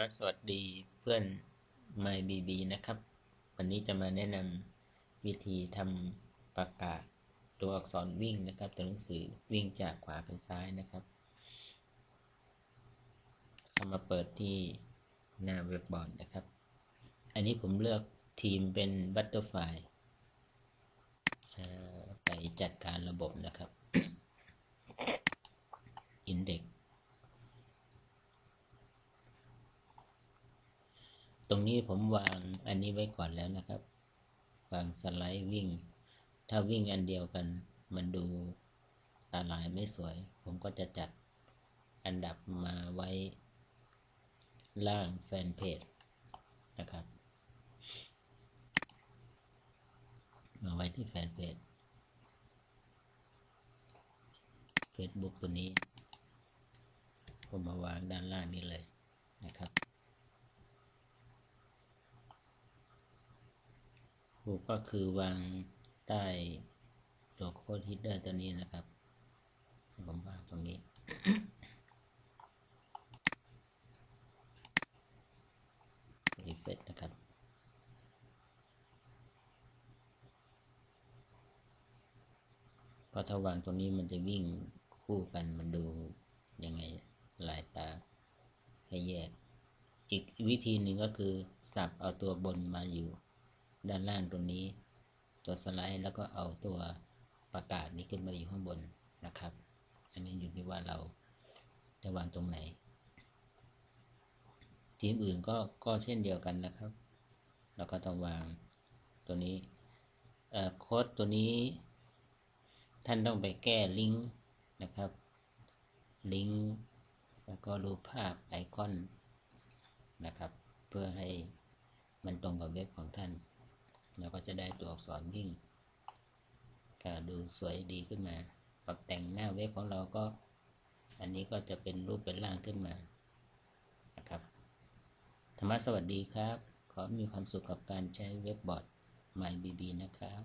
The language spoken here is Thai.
รมสวัสดีเพื่อน MyBB นะครับ วันนี้จะมาแนะนำวิธีทำประกาศตัวอักษรวิ่งนะครับ ตัวหนังสือวิ่งจากขวาไปซ้ายนะครับเข้ามาเปิดที่หน้าเว็บบอร์ดนะครับ อันนี้ผมเลือกทีมเป็น Butterfly ไปจัดการระบบนะครับ Index ตรงนี้ผมวางอันนี้ไว้ก่อนแล้วนะครับ วางสไลด์วิ่ง ถ้าวิ่งอันเดียวกัน มันดูตาลายไม่สวย ผมก็จะจัดอันดับมาไว้ล่างแฟนเพจนะครับ มาไว้ที่แฟนเพจ Facebook ตัวนี้ ผมมาวางด้านล่างนี้เลยนะครับูก็คือวางใต้ตัวโค้ดฮิดเดอร์ตัวนี้นะครับ ผมวางตรงนี้รีเฟซนะครับเพราะถ้าวางตรงนี้มันจะวิ่งคู่กันมันดูยังไงหลายตาให้แยก อีกวิธีหนึ่งก็คือสับเอาตัวบนมาอยู่ ด้านล่างตรงนี้ ตัวสไลด์แล้วก็เอาตัวประกาศนี้ขึ้นมาอยู่ข้างบนนะครับ อันนี้อยู่ที่ว่าเราจะวางตรงไหน ทีมอื่นก็ก็เช่นเดียวกันนะครับ เราก็ต้องวางตัวนี้โค้ดตัวนี้ ท่านต้องไปแก้ลิงก์นะครับ ลิงก์แล้วก็รูปภาพไอคอนนะครับ เพื่อให้มันตรงกับเว็บของท่าน เราก็จะได้ตัวอักษรวิ่งก็ดูสวยดีขึ้นมาปรับแต่งหน้าเว็บของเราก็ อันนี้ก็จะเป็นรูปเป็นร่างขึ้นมานะครับธรรมะสวัสดีครับ ขอมีความสุขกับการใช้เว็บบอร์ด MyBB นะครับ